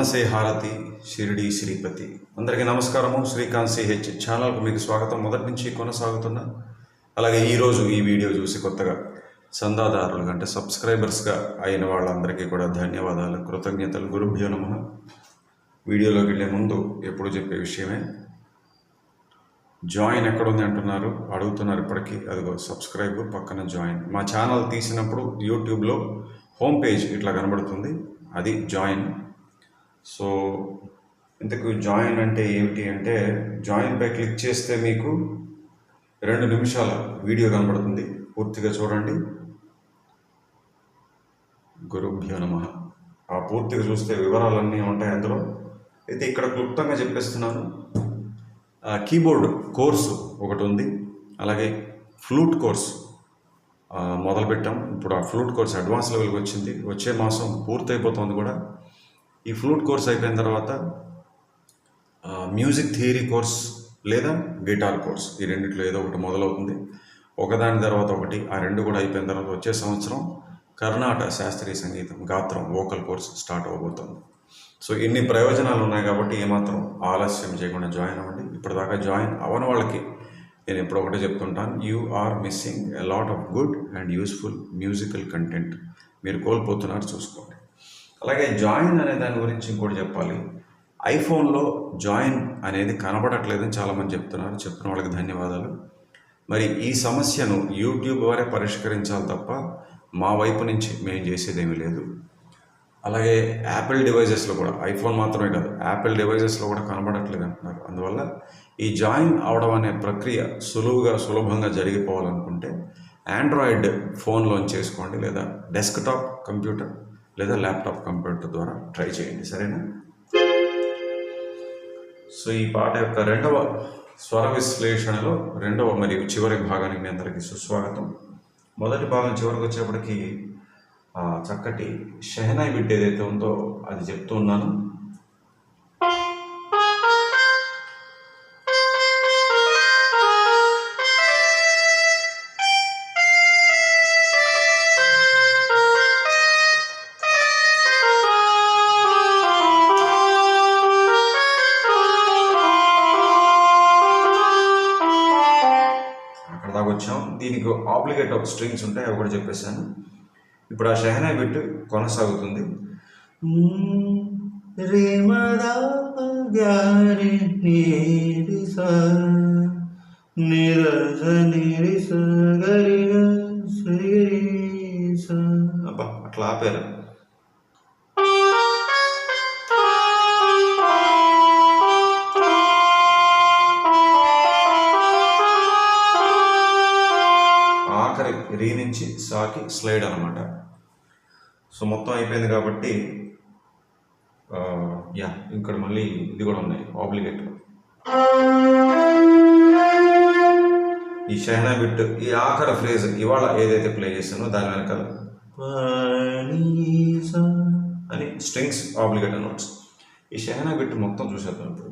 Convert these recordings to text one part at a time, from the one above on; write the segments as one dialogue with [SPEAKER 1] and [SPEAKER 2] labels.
[SPEAKER 1] మనసే హారతి షిరిడి శ్రీపతి. అందరికీ నమస్కారము. శ్రీకాంత్ సిహెచ్ ఛానల్కు మీకు స్వాగతం. మొదటి నుంచి కొనసాగుతున్న. అలాగే ఈరోజు ఈ వీడియో చూసి కొత్తగా చందాదారులు అంటే సబ్స్క్రైబర్స్గా అయిన వాళ్ళందరికీ కూడా ధన్యవాదాలు. కృతజ్ఞతలు. గురుభ్యో నమ. వీడియోలోకి వెళ్ళే ముందు ఎప్పుడు చెప్పే విషయమే. జాయిన్ ఎక్కడుంది అంటున్నారు. అడుగుతున్నారు ఇప్పటికీ. అదిగో సబ్స్క్రైబ్ పక్కన జాయిన్. మా ఛానల్ తీసినప్పుడు యూట్యూబ్లో హోమ్ పేజ్ ఇట్లా కనబడుతుంది. అది జాయిన్. సో ఇంతకు జాయిన్ అంటే ఏమిటి అంటే జాయిన్ పై క్లిక్ చేస్తే మీకు రెండు నిమిషాల వీడియో కనబడుతుంది. పూర్తిగా చూడండి. గురుభ్యో నమ. ఆ పూర్తిగా చూస్తే వివరాలన్నీ ఉంటాయి అందులో. అయితే ఇక్కడ క్లుప్తంగా చెప్పేస్తున్నాను. కీబోర్డ్ కోర్సు ఒకటి ఉంది. అలాగే ఫ్లూట్ కోర్స్ మొదలుపెట్టాం. ఇప్పుడు ఆ ఫ్లూట్ కోర్స్ అడ్వాన్స్ లెవెల్కి వచ్చింది. వచ్చే మాసం పూర్తయిపోతుంది కూడా. ఈ ఫ్లూట్ కోర్స్ అయిపోయిన తర్వాత మ్యూజిక్ థియరీ కోర్స్ లేదా గిటార్ కోర్స్ ఈ రెండిట్లో ఏదో ఒకటి మొదలవుతుంది. ఒకదాని తర్వాత ఒకటి ఆ రెండు కూడా అయిపోయిన తర్వాత వచ్చే సంవత్సరం కర్ణాటక శాస్త్రీయ సంగీతం గాత్రం వోకల్ కోర్స్ స్టార్ట్ అవబోతుంది. సో ఇన్ని ప్రయోజనాలు ఉన్నాయి కాబట్టి ఏమాత్రం ఆలస్యం చేయకుండా జాయిన్ అవ్వండి. ఇప్పటిదాకా జాయిన్ అవ్వని వాళ్ళకి నేను ఎప్పుడు ఒకటే చెప్తుంటాను you are missing a lot of good and useful musical content మీరు కోల్పోతున్నారు చూసుకోండి. అలాగే జాయిన్ అనే దాని గురించి ఇంకోటి చెప్పాలి. ఐఫోన్లో జాయిన్ అనేది కనబడట్లేదని చాలామంది చెప్తున్నారు. చెప్పిన వాళ్ళకి ధన్యవాదాలు. మరి ఈ సమస్యను యూట్యూబ్ వారే పరిష్కరించాలి తప్ప మా వైపు నుంచి మేము చేసేదేమీ లేదు. అలాగే యాపిల్ డివైజెస్లో కూడా ఐఫోన్ మాత్రమే కాదు యాపిల్ డివైజెస్లో కూడా కనబడట్లేదు అంటున్నారు. అందువల్ల ఈ జాయిన్ అవడం అనే ప్రక్రియ సులువుగా సులభంగా జరిగిపోవాలనుకుంటే ఆండ్రాయిడ్ ఫోన్లోని చేసుకోండి లేదా డెస్క్టాప్ కంప్యూటర్ లేదా ల్యాప్టాప్ కంప్యూటర్ ద్వారా ట్రై చేయండి. సరేనా? సో ఈ పాట యొక్క రెండవ స్వర విశ్లేషణలో రెండవ మరియు చివరి భాగానికి మీ అందరికీ సుస్వాగతం. మొదటి భాగం చివరికి వచ్చేప్పటికి చక్కటి షెహనాయి బిడ్డ ఏదైతే ఉందో అది చెప్తూ ఉన్నాను. ఆబ్లిగేట్ స్ట్రింగ్స్ ఉంటాయి అవి కూడా చెప్పేశాను. ఇప్పుడు ఆ షెహనాయి బిట్ కొనసాగుతుంది. అబ్బా అట్లా ఆపారు. నుంచి సాకి స్లైడ్ అనమాట సో మొత్తం అయిపోయింది కాబట్టి యా ఇక్కడ మళ్ళీ ఇది కూడా ఉన్నాయి ఆబ్లిగేట్ ఈ షహనా బిట్ ఈ ఆఖరి ఫ్రేజ్ ఇవాళ ఏదైతే ప్లే చేశానో దాని వెనకాల అని స్ట్రింగ్స్ ఆబ్లిగేట్ నోట్స్ ఈ షహనా బిట్ మొత్తం చూసేద్దాం ఇప్పుడు.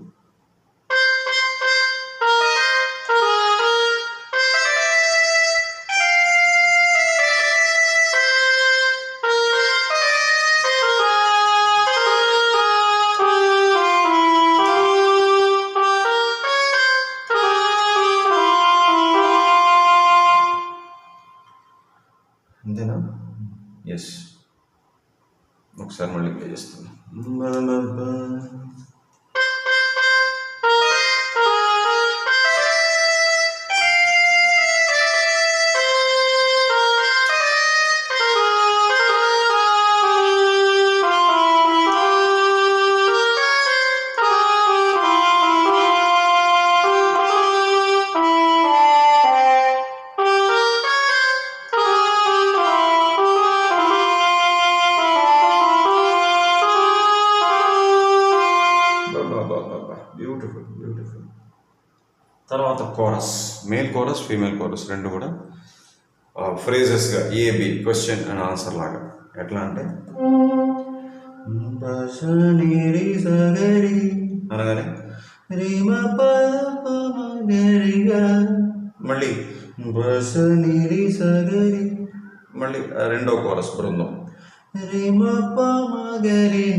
[SPEAKER 1] మేల్ కోరస్ ఫీమేల్ కోరస్ రెండు కూడా ఫ్రేజెస్గా ఏబి క్వశ్చన్ అండ్ ఆన్సర్ లాగా. ఎట్లా అంటే? అనగానే? మళ్ళీ
[SPEAKER 2] బస నిరిస
[SPEAKER 1] మళ్ళీ రెండో కోరస్ బృందం.
[SPEAKER 2] రేమ పమ గరి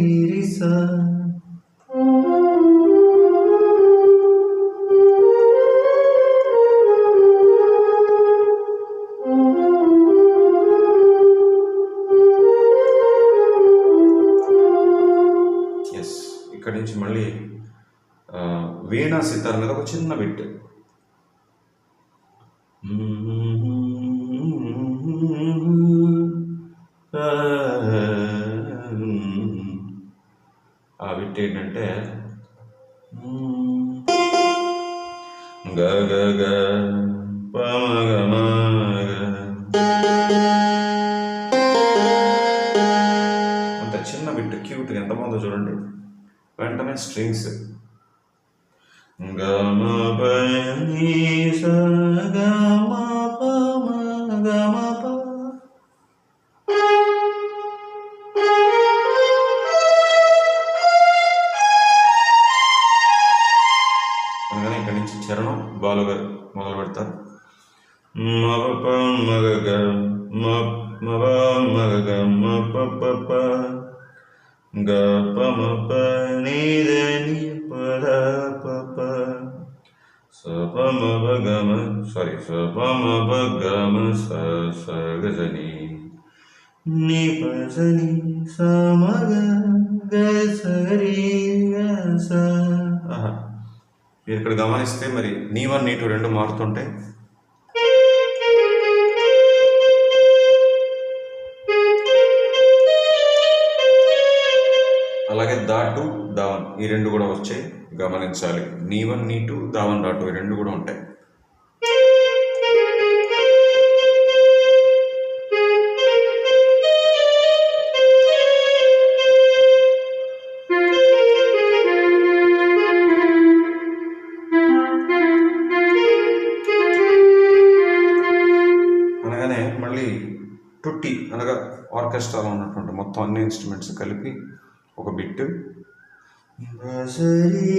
[SPEAKER 1] చిన్న బిట్. ఆ బిట్ ఏంటంటే గ గ గ ప గ అంత చిన్న బిట్ క్యూట్ ఎంత బాగుందో చూడండి. వెంటనే స్ట్రింగ్స్. గమ
[SPEAKER 2] ని సా గ మ ప మ గ ప
[SPEAKER 1] అనగానే ఇక్కడి నుంచి చరణం బాలు గారు మొదలు పెడతారు మగ ప మగ గ మ మగ మగ గ మ ప ప ప గ ప మ ప సారీ స ప స
[SPEAKER 2] సగజని నిపజని సమగ గ
[SPEAKER 1] మీరు ఇక్కడ గమనిస్తే మరి నీ వన్ నీ టూ రెండు మారుతుంటాయి అలాగే దాటు దావన్ ఈ రెండు కూడా వచ్చాయి. గమనించాలి. నీ వన్ నీ టూ దావన్ డాటు ఈ రెండు కూడా ఉంటాయి. అనగానే మళ్ళీ టుట్టి అనగా ఆర్కెస్ట్రాలో ఉన్నటువంటి మొత్తం అన్ని ఇన్స్ట్రుమెంట్స్ కలిపి ఒక బిట్
[SPEAKER 2] సరి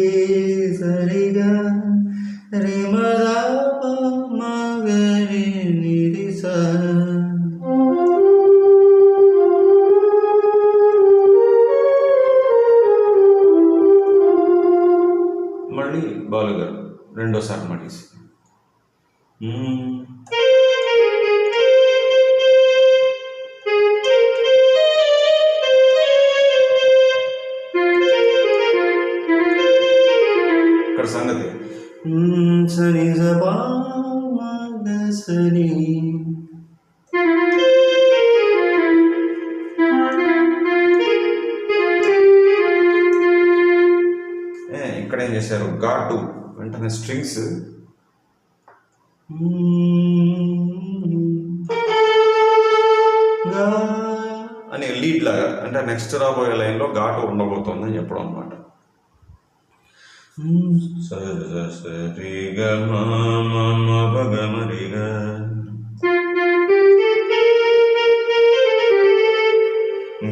[SPEAKER 2] సరిగా రి మ ద ప మ గ రి ని రి సా
[SPEAKER 1] మళ్ళీ బాలు గారు రెండోసారి మళ్ళీ
[SPEAKER 2] సని స ప మ గ సని
[SPEAKER 1] ఇక్కడ ఏం చేశారు ఘాటు వెంటనే
[SPEAKER 2] స్ట్రింగ్స్గా
[SPEAKER 1] అని లీడ్ లాగా అంటే నెక్స్ట్ రాబోయే లైన్లో ఘాటు ఉండబోతోందని చెప్పడం అనమాట. సరి గ మ మ మ ప గ మ రి గ.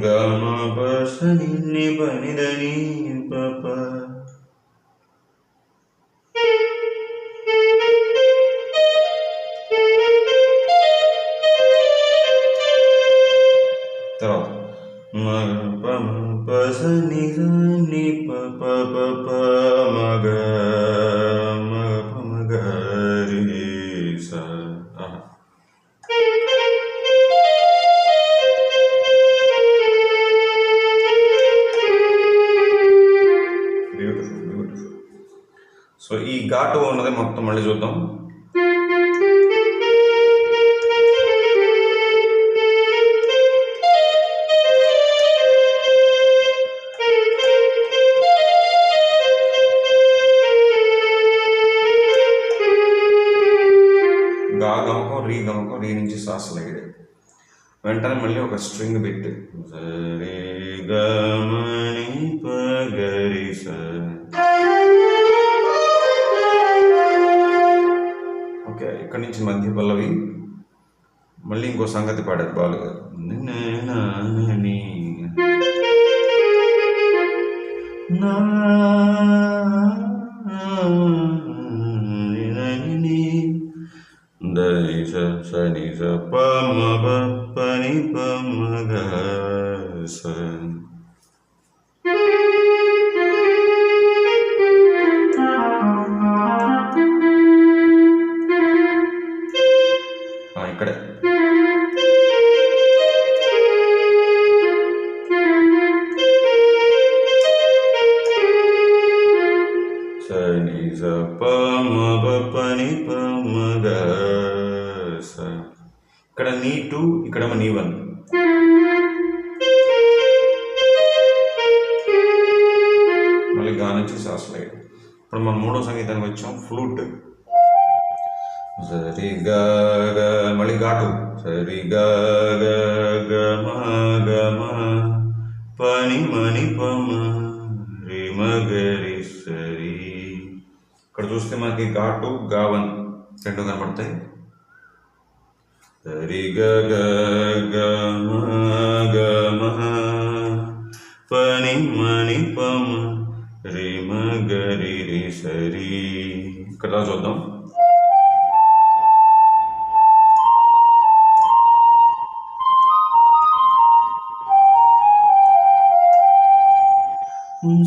[SPEAKER 1] గ మ ప స
[SPEAKER 2] సని ని ప ని ద ని ప ప
[SPEAKER 1] తర్వాత మ ప మ ప స
[SPEAKER 2] సని స ని ప ప ప
[SPEAKER 1] రీ గమకం రీ నుంచి శ్వాస లైడ్ వెంటనే మళ్ళీ ఒక స్ట్రింగ్ పెట్టి. గమని పగరి ఓకే ఇక్కడి నుంచి మధ్య పల్లవి. మళ్ళీ ఇంకో సంగతి పాడారు బాలుగారు.
[SPEAKER 2] నా
[SPEAKER 1] पम ग మూడో సంగీతానికి వచ్చాం ఫ్లూట్ సరి గా గ మళ్ళీ ఘాటు సరి గా గ గ మ గ మ పని మని పమ రి మ గ రి సరి ఇక్కడ చూస్తే మనకి ఘాటు గావన్ రెండు కనపడతాయి సరి గ గ గ మ గ మ పని మని పమ రి మ గ రి రి సరి ఇక్కడ రా చూద్దాం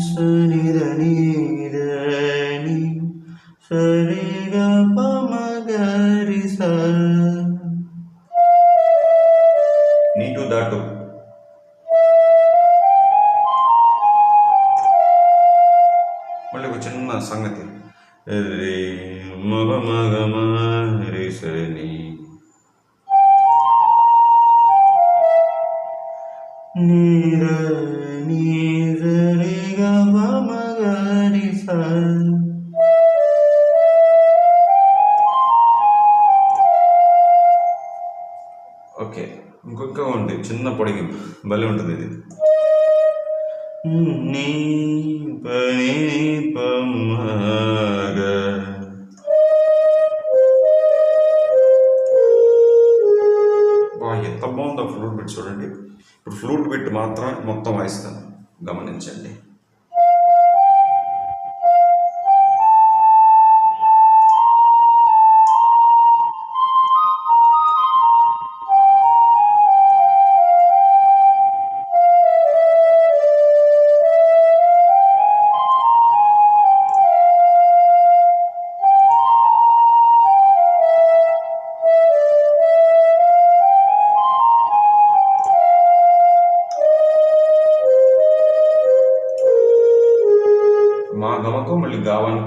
[SPEAKER 2] సని దని దని సరి
[SPEAKER 1] ఇంకొక ఉంది. చిన్న పొడిగింపు భలే ఉంటుంది ఇది.
[SPEAKER 2] నీ
[SPEAKER 1] పని బా ఎంత బాగుందో ఫ్లూట్ బిట్ చూడండి. ఇప్పుడు ఫ్లూట్ బిట్ మాత్రం మొత్తం వాయిస్తాను. గమనించండి.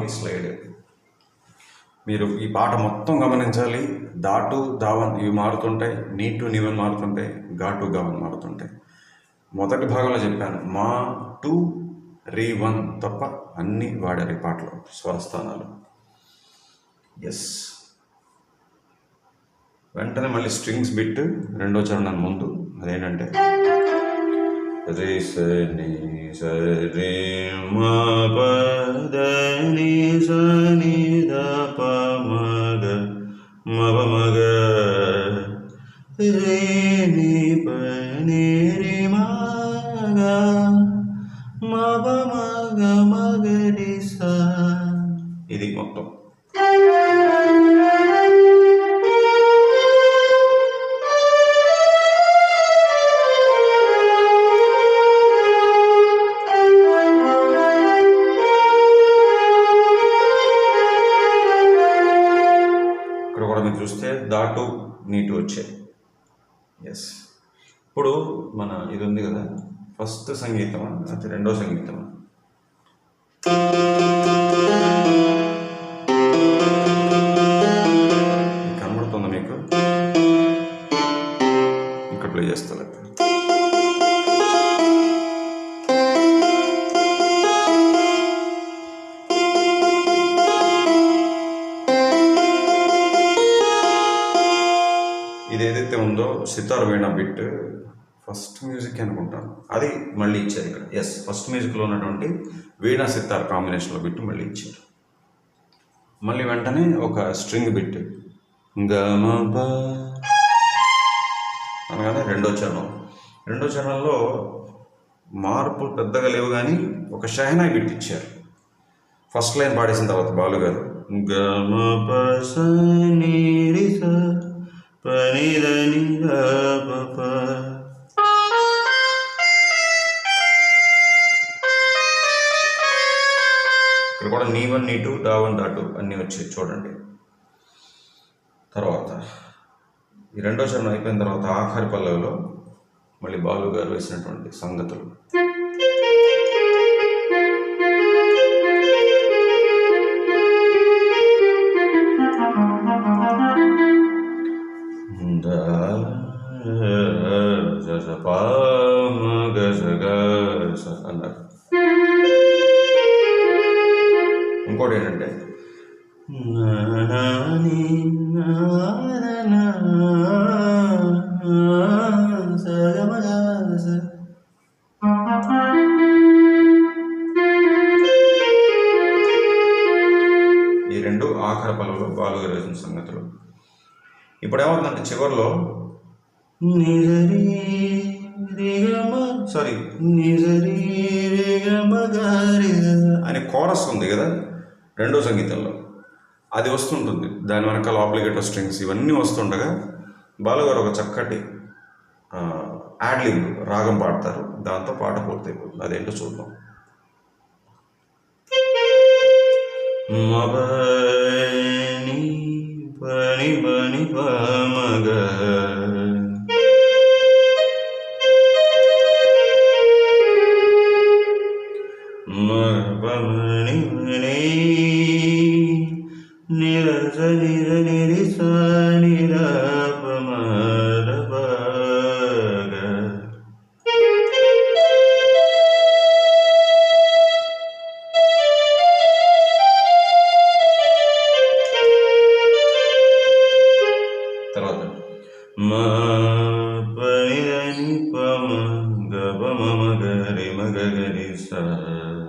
[SPEAKER 1] ఈ స్లైడ్ మీరు ఈ పాట మొత్తం గమనించాలి. దాటు దావన్ ఇవి మారుతుంటాయి. నీ టు నీవన్ మారుతుంటాయి. గా టు గవన్ మారుతుంటాయి. మొదటి భాగంలో చెప్పాను. మా టు రీ వన్ తప్ప అన్నీ వాడారు ఈ పాటలో స్వరస్థానాలు. ఎస్ వెంటనే మళ్ళీ స్ట్రింగ్స్ బిట్ రెండో చరణం ముందు. అదేంటంటే రే స ని స రే మ ప ద ని స ని ద ప మ గ మ ప మ గ
[SPEAKER 2] రే ని ప ని రి మ గ మ ప మ గ మ గ రి స
[SPEAKER 1] ఇది మొత్తం చూస్తే నీటు వచ్చాయి. ఎస్ ఇప్పుడు మన ఇది ఉంది కదా ఫస్ట్ సంగీతమా అది రెండో సంగీతమా? ఇది ఏదైతే ఉందో sitar veena bit first music అనుకుంటాను అది మళ్ళీ ఇచ్చారు ఇక్కడ. ఎస్ ఫస్ట్ మ్యూజిక్లో ఉన్నటువంటి వీణా సితార్ కాంబినేషన్లో బిట్ మళ్ళీ ఇచ్చారు. మళ్ళీ వెంటనే ఒక స్ట్రింగ్ బిట్. గమప అనగానే రెండో చరణం. రెండో చరణంలో మార్పులు పెద్దగా లేవు కానీ ఒక షహనాయి బిట్ ఇచ్చారు. ఫస్ట్ లైన్ పాడేసిన తర్వాత బాలుగారు గమ ప స పనిదని గప ఇక్కడ కూడా నీ వన్ నీ టూ డా వన్ డా టూ అన్నీ వచ్చాయి చూడండి. తర్వాత ఈ రెండో చరణం అయిపోయిన తర్వాత ఆఖరి పల్లవిలో మళ్ళీ బాలు గారు వేసినటువంటి సంగతులు. ఇప్పుడు ఏమవుతుందంటే చివరిలో సారీ అని కోరస్ ఉంది కదా రెండో సంగీతంలో. అది వస్తుంటుంది. దాని వెనకాల ఆబ్లిగేటర్ స్ట్రింగ్స్ ఇవన్నీ వస్తుండగా బాలుగారు ఒక చక్కటి యాడ్లింగ్ రాగం పాడతారు. దాంతో పాట పూర్తయిపోతుంది. అదేంటో చూద్దాం.
[SPEAKER 2] మబని పని పని పమగ దని పమ గబ మమ గరి మగ గరి సా
[SPEAKER 1] ఓకే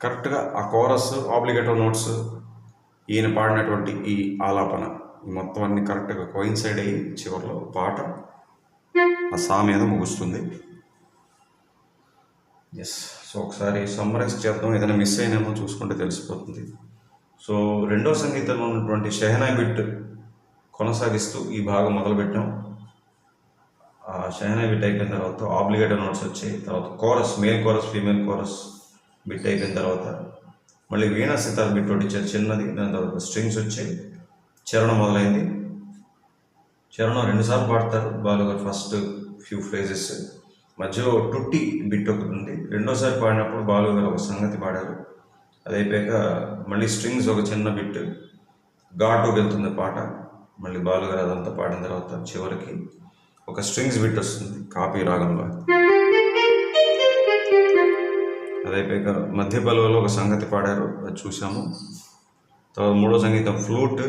[SPEAKER 1] కరెక్ట్గా ఆ కోరస్ ఆబ్లిగేటో నోట్స్ ఈయన పాడినటువంటి ఈ ఆలాపన మొత్తం అన్ని కరెక్ట్గా కోయిన్సైడ్ అయ్యి చివరిలో పాట ఆ సా మీద ముగుస్తుంది. ఎస్ సో ఒకసారి సమ్మరైజ్ చేద్దాం. ఏదైనా మిస్ అయినేమో చూసుకుంటే తెలిసిపోతుంది. సో రెండో సంగీతంలో ఉన్నటువంటి షెహనా బిట్ కొనసాగిస్తూ ఈ భాగం మొదలుపెట్టాం. ఆ షైనా బిట్ అయిపోయిన తర్వాత ఆబ్లిగేటర్ నోట్స్ వచ్చాయి. తర్వాత chorus male chorus female chorus bit అయిపోయిన తర్వాత మళ్ళీ వీణా సితార్ బిట్ ఒకటి ఇచ్చారు చిన్నది దాని తర్వాత స్ట్రింగ్స్ వచ్చాయి. చరణం మొదలైంది. చరణం రెండుసార్లు పాడతారు. బాలుగారు ఫస్ట్ ఫ్యూ ఫ్రేజెస్ మధ్యలో టుట్టి బిట్ ఒకటి ఉంది. రెండోసారి పాడినప్పుడు బాలుగారు ఒక సంగతి పాడారు. అది అయిపోయాక మళ్ళీ స్ట్రింగ్స్ ఒక చిన్న బిట్. ఘాటు వెళ్తుంది పాట. మళ్ళీ బాలుగారు అదంతా పాడిన తర్వాత చివరికి ఒక స్ట్రింగ్స్ బిట్ వస్తుంది. కాపీ రాగంలో. అది అయిపోయాక మధ్య పలువలో ఒక సంగతి పాడారు అది చూసాము తర్వాత మూడో సంగీతం ఫ్లూట్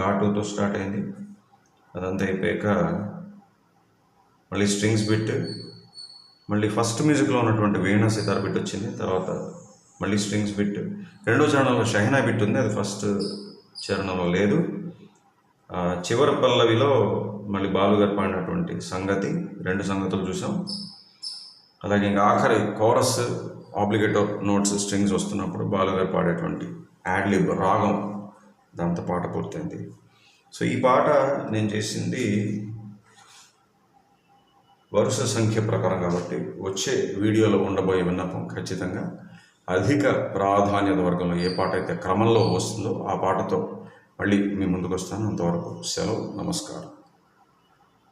[SPEAKER 1] ఘాటుతో స్టార్ట్ అయింది. అదంతా అయిపోయాక మళ్ళీ స్ట్రింగ్స్ బిట్ మళ్ళీ ఫస్ట్ మ్యూజిక్లో ఉన్నటువంటి వీణా సితార్ బిట్ వచ్చింది. తర్వాత మళ్ళీ స్ట్రింగ్స్ బిట్. రెండో చరణంలో షహనా బిట్ ఉంది అది ఫస్ట్ చరణంలో లేదు. చివరి పల్లవిలో మళ్ళీ బాలుగారు పాడినటువంటి సంగతి రెండు సంగతులు చూసాం అలాగే ఇంకా ఆఖరి కోరస్ ఆబ్లిగేటో నోట్స్ స్ట్రింగ్స్ వస్తున్నప్పుడు బాలుగారు పాడేటువంటి యాడ్లిబ్ రాగం దాంతో పాట పూర్తయింది. సో ఈ పాట నేను చేసింది వరుస సంఖ్య ప్రకారం కాబట్టి వచ్చే వీడియోలో ఉండబోయే విన్నపం ఖచ్చితంగా అధిక ప్రాధాన్యత వర్గంలో ఏ పాట అయితే క్రమంలో వస్తుందో ఆ పాటతో మళ్ళీ మీ ముందుకు వస్తాను. అంతవరకు సెలవు నమస్కారం.